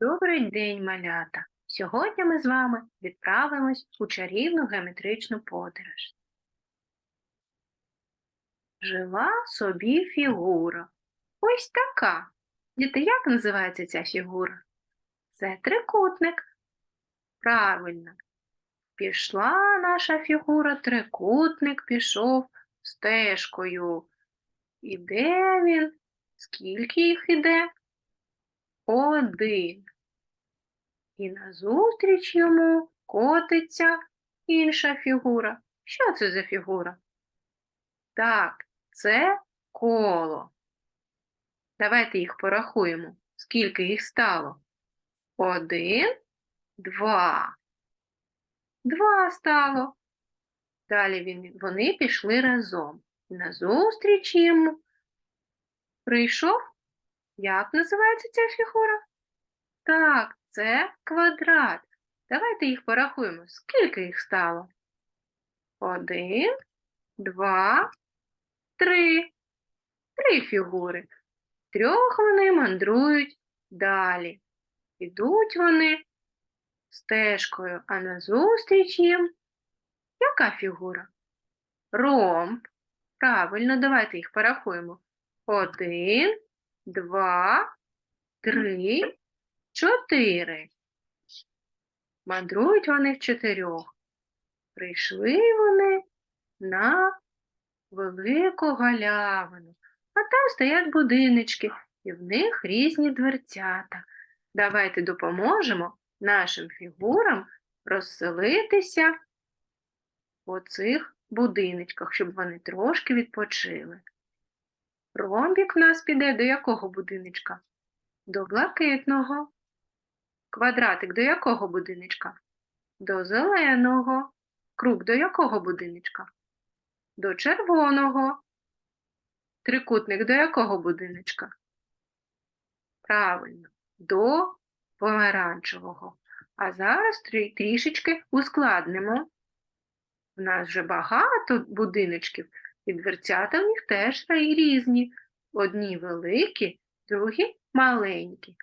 Добрий день, малята! Сьогодні ми з вами відправимось у чарівну геометричну подорож. Жила собі фігура. Ось така. Діти, як називається ця фігура? Це трикутник. Правильно. Пішла наша фігура, трикутник пішов стежкою. Іде він? Скільки їх іде? Один. І назустріч йому котиться інша фігура. Що це за фігура? Так, це коло. Давайте їх порахуємо. Скільки їх стало? Один, два. Два стало. Далі він, вони пішли разом. Назустріч йому прийшов. Як називається ця фігура? Так, це квадрат. Давайте їх порахуємо. Скільки їх стало? Один, два, три. Три фігури. Трьох вони мандрують далі. Ідуть вони стежкою, а назустріч їм яка фігура? Ромб. Правильно, давайте їх порахуємо. Один, два, три, чотири. Мандрують вони в чотирьох. Прийшли вони на велику галявину, а там стоять будиночки, і в них різні дверцята. Давайте допоможемо нашим фігурам розселитися по цих будиночках, щоб вони трошки відпочили. Ромбік в нас піде до якого будиночка? До блакитного. Квадратик до якого будиночка? До зеленого. Круг до якого будиночка? До червоного. Трикутник до якого будиночка? Правильно, до помаранчевого. А зараз трішечки ускладнимо. У нас вже багато будиночків, і дверцята в них теж різні. Одні великі, другі маленькі.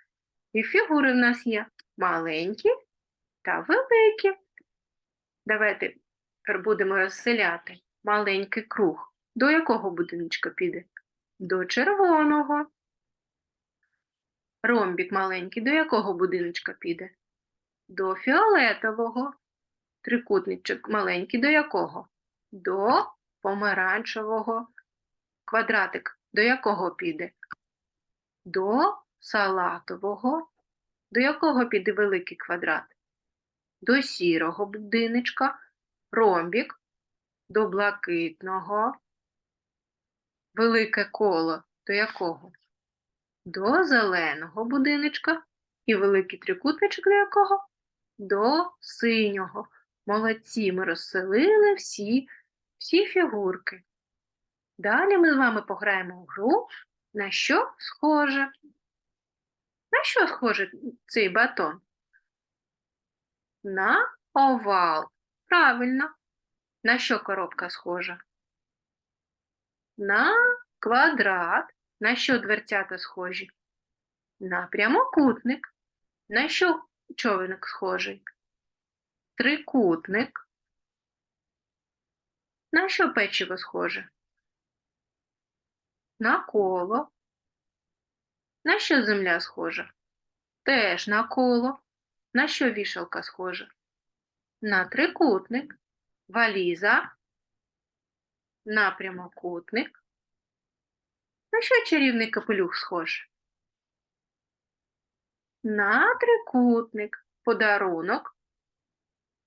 І фігури в нас є маленькі та великі. Давайте будемо розселяти маленький круг. До якого будиночка піде? До червоного. Ромбік маленький до якого будиночка піде? До фіолетового. Трикутничок маленький до якого? До помаранчевого. Квадратик до якого піде? До салатового. До якого піде великий квадрат? До сірого будиночка. Ромбік до блакитного. Велике коло до якого? До зеленого будиночка. І великий трикутничок до якого? До синього. Молодці, ми розселили всі, всі фігурки. Далі ми з вами пограємо в гру, на що схоже. На що схоже цей батон? На овал. Правильно. На що коробка схожа? На квадрат. На що дверцята схожі? На прямокутник. На що човник схожий? Трикутник. На що печиво схоже? На коло. На що земля схожа? Теж на коло. На що вішалка схожа? На трикутник. Валіза. На прямокутник. На що чарівний капелюх схож? На трикутник. Подарунок.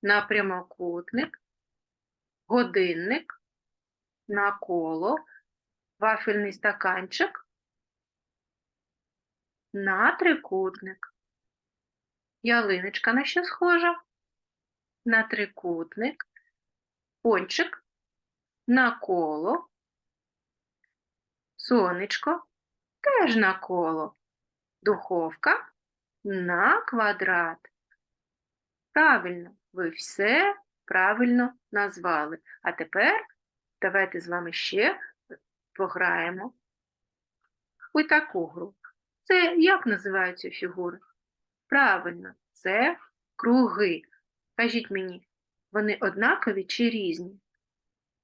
На прямокутник. Годинник. На коло. Вафельний стаканчик. На трикутник. Ялиночка на що схожа? На трикутник. Пончик. На коло. Сонечко теж на коло. Духовка на квадрат. Правильно, ви все правильно назвали. А тепер давайте з вами ще пограємо у таку гру. Це як називаються фігури? Правильно, це круги. Кажіть мені, вони однакові чи різні?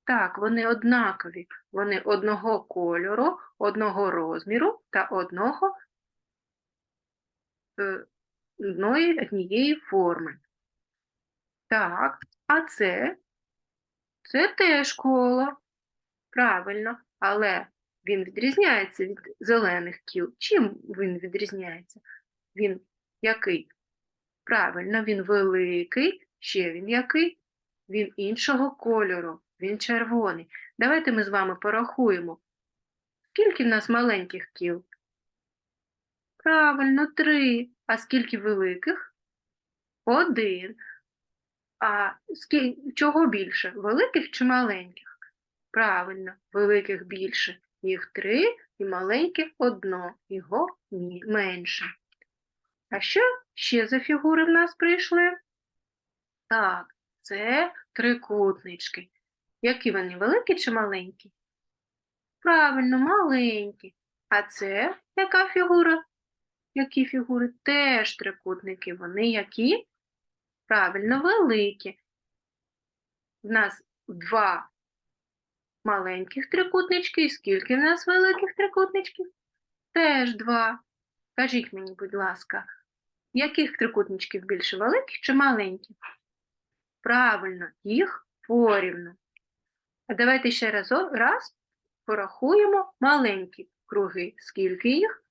Так, вони однакові. Вони одного кольору, одного розміру та одного е, одної однієї форми. Так, а це? Це теж коло. Правильно, але він відрізняється від зелених кіл. Чим він відрізняється? Він який? Правильно, він великий, ще він який? Він іншого кольору, він червоний. Давайте ми з вами порахуємо. Скільки в нас маленьких кіл? Правильно, три. А скільки великих? Один. А скільки, чого більше? Великих чи маленьких? Правильно, великих більше. Їх три і маленьких одно, його менше. А що ще за фігури в нас прийшли? Так, це трикутнички. Які вони, великі чи маленькі? Правильно, маленькі. А це яка фігура? Які фігури? Теж трикутники. Вони які? Правильно, великі. В нас два маленьких трикутнички. І скільки в нас великих трикутничків? Теж два. Кажіть мені, будь ласка, яких трикутничків більше великих чи маленьких? Правильно, їх порівну. А давайте ще раз, раз порахуємо маленькі круги. Скільки їх?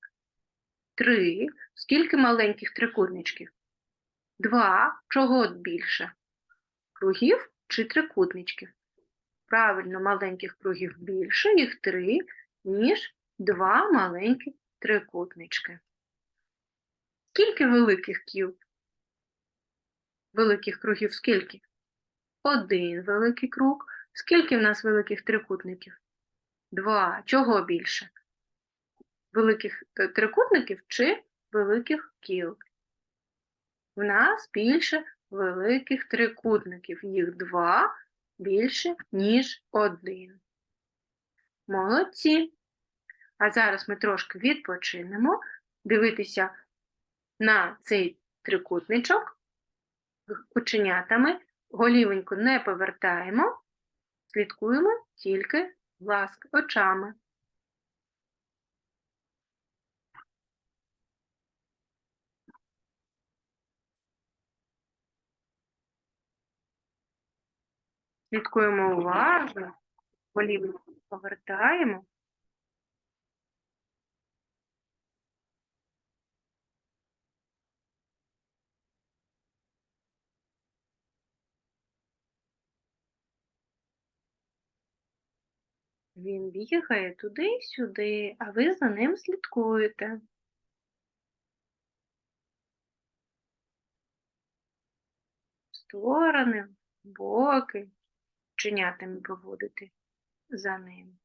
Три. Скільки маленьких трикутничків? Два. Чого більше? Кругів чи трикутничків? Правильно, маленьких кругів більше, їх три, ніж два маленькі трикутнички. Скільки великих кіл? Великих кругів скільки? Один великий круг. Скільки в нас великих трикутників? Два. Чого більше? Великих е, трикутників чи великих кіл? В нас більше великих трикутників. Їх два більше, ніж один. Молодці. А зараз ми трошки відпочинемо, дивитися на цей трикутничок кученятами. Голівеньку не повертаємо, слідкуємо тільки, ласк очами. Слідкуємо уважно, голівеньку повертаємо. Він бігає туди-сюди, а ви за ним слідкуєте. Сторони, боки, чинятами поводити за ним.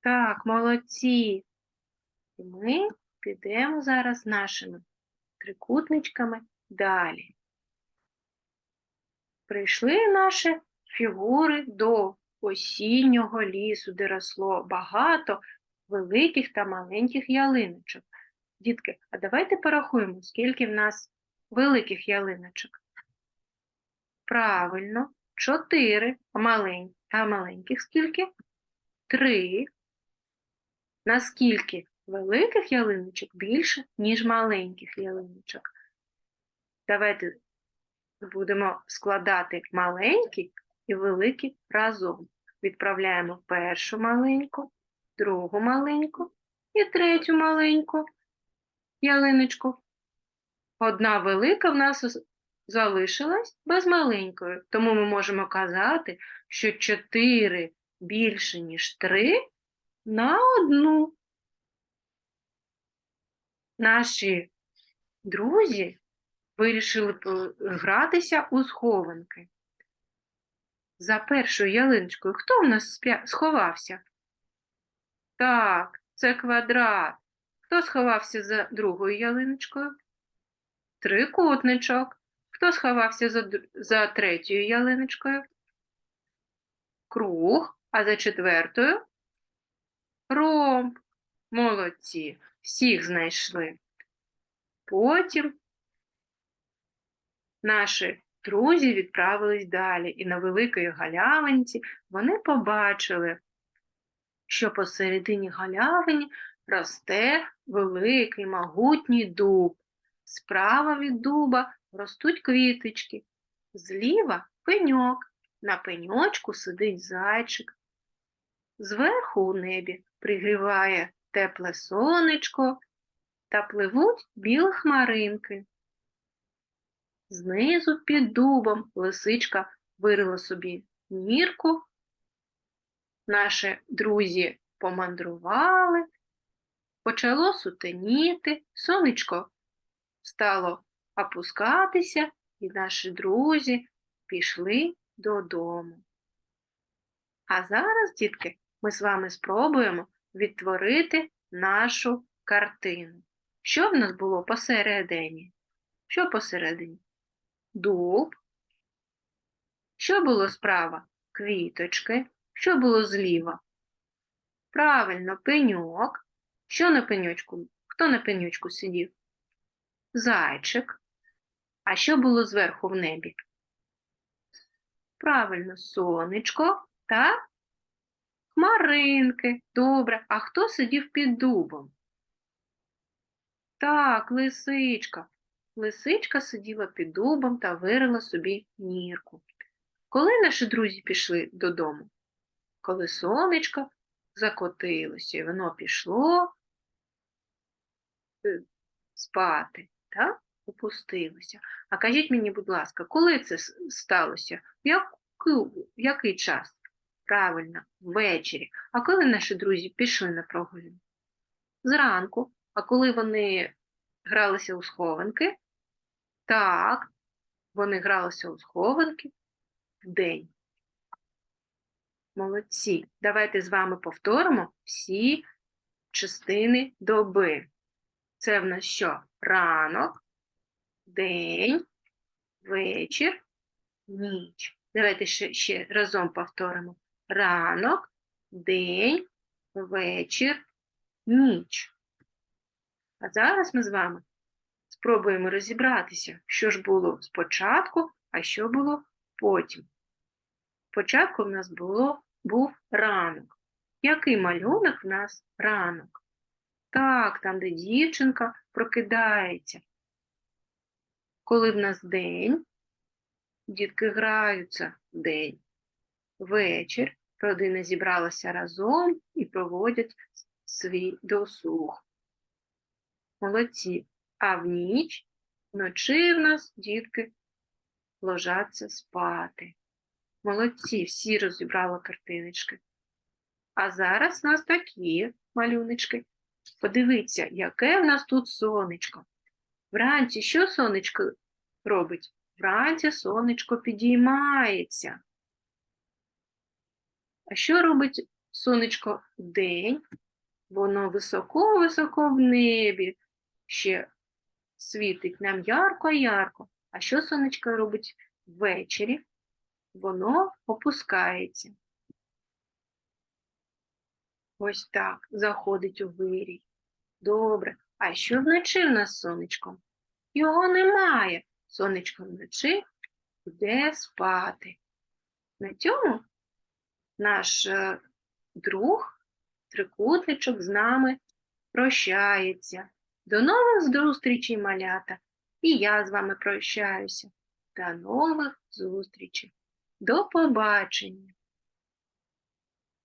Так, молодці. І ми підемо зараз нашими трикутничками далі. Прийшли наші фігури до осіннього лісу, де росло багато великих та маленьких ялиночок. Дітки, а давайте порахуємо, скільки в нас великих ялиночок. Правильно, чотири, а маленьких скільки? Три. Наскільки великих ялиночок більше, ніж маленьких ялиночок? Давайте будемо складати маленькі і великі разом. Відправляємо першу маленьку, другу маленьку і третю маленьку ялиночку. Одна велика в нас залишилась без маленької, тому ми можемо казати, що 4 більше, ніж 3 на одну. наші друзі вирішили гратися у схованки. За першою ялиночкою хто в нас сховався? Так, це квадрат. Хто сховався за другою ялиночкою? Трикутничок. Хто сховався за, за третьою ялиночкою? Круг. А за четвертою? Ромб. Молодці. Всіх знайшли. Потім наші друзі відправились далі, і на великій галявинці вони побачили, що посередині галявині росте великий могутній дуб. Справа від дуба ростуть квіточки, зліва пеньок. На пеньочку сидить зайчик. Зверху у небі пригріває тепле сонечко та пливуть білі хмаринки. Знизу під дубом лисичка вирила собі нірку. Наші друзі помандрували, почало сутеніти, сонечко стало опускатися, і наші друзі пішли додому. А зараз, дітки, ми з вами спробуємо відтворити нашу картину. Що в нас було посередині? Що посередині? Дуб. Що було справа? Квіточки. Що було зліва? Правильно, пеньок. Що на пеньочку? Хто на пеньочку сидів? Зайчик. А що було зверху в небі? Правильно, сонечко та хмаринки. Добре. А хто сидів під дубом? Так, лисичка. Лисичка сиділа під дубом та вирила собі нірку. Коли наші друзі пішли додому? Коли сонечко закотилося, і воно пішло е, спати, так? опустилося. А кажіть мені, будь ласка, коли це сталося? В в який час? Правильно, ввечері. А коли наші друзі пішли на прогулянку? Зранку. А коли вони гралися у схованки? Так, вони гралися у схованки вдень. Молодці. Давайте з вами повторимо всі частини доби. Це в нас що? Ранок, день, вечір, ніч. Давайте ще, ще разом повторимо. Ранок, день, вечір, ніч. А зараз ми з вами спробуємо розібратися, що ж було спочатку, а що було потім. Спочатку в нас було, був ранок. Який малюнок в нас ранок? Так, там, де дівчинка прокидається. Коли в нас день, дітки граються день. Вечір, родина зібралася разом і проводять свій досуг. Молодці. А в ніч, вночі в нас дітки ложаться спати. Молодці, всі розібрали картиночки. А зараз у нас такі малюночки. Подивіться, яке в нас тут сонечко. Вранці що сонечко робить? Вранці сонечко підіймається. А що робить сонечко вдень? Воно високо-високо в небі ще світить нам ярко-ярко. А що сонечко робить ввечері? Воно опускається. Ось так, заходить у вирій. Добре. А що вночі в нас з сонечком? Його немає. Сонечко вночі йде спати. На цьому наш е, друг, трикутничок з нами прощається. До нових зустрічей, малята. І я з вами прощаюся. До нових зустрічей. До побачення!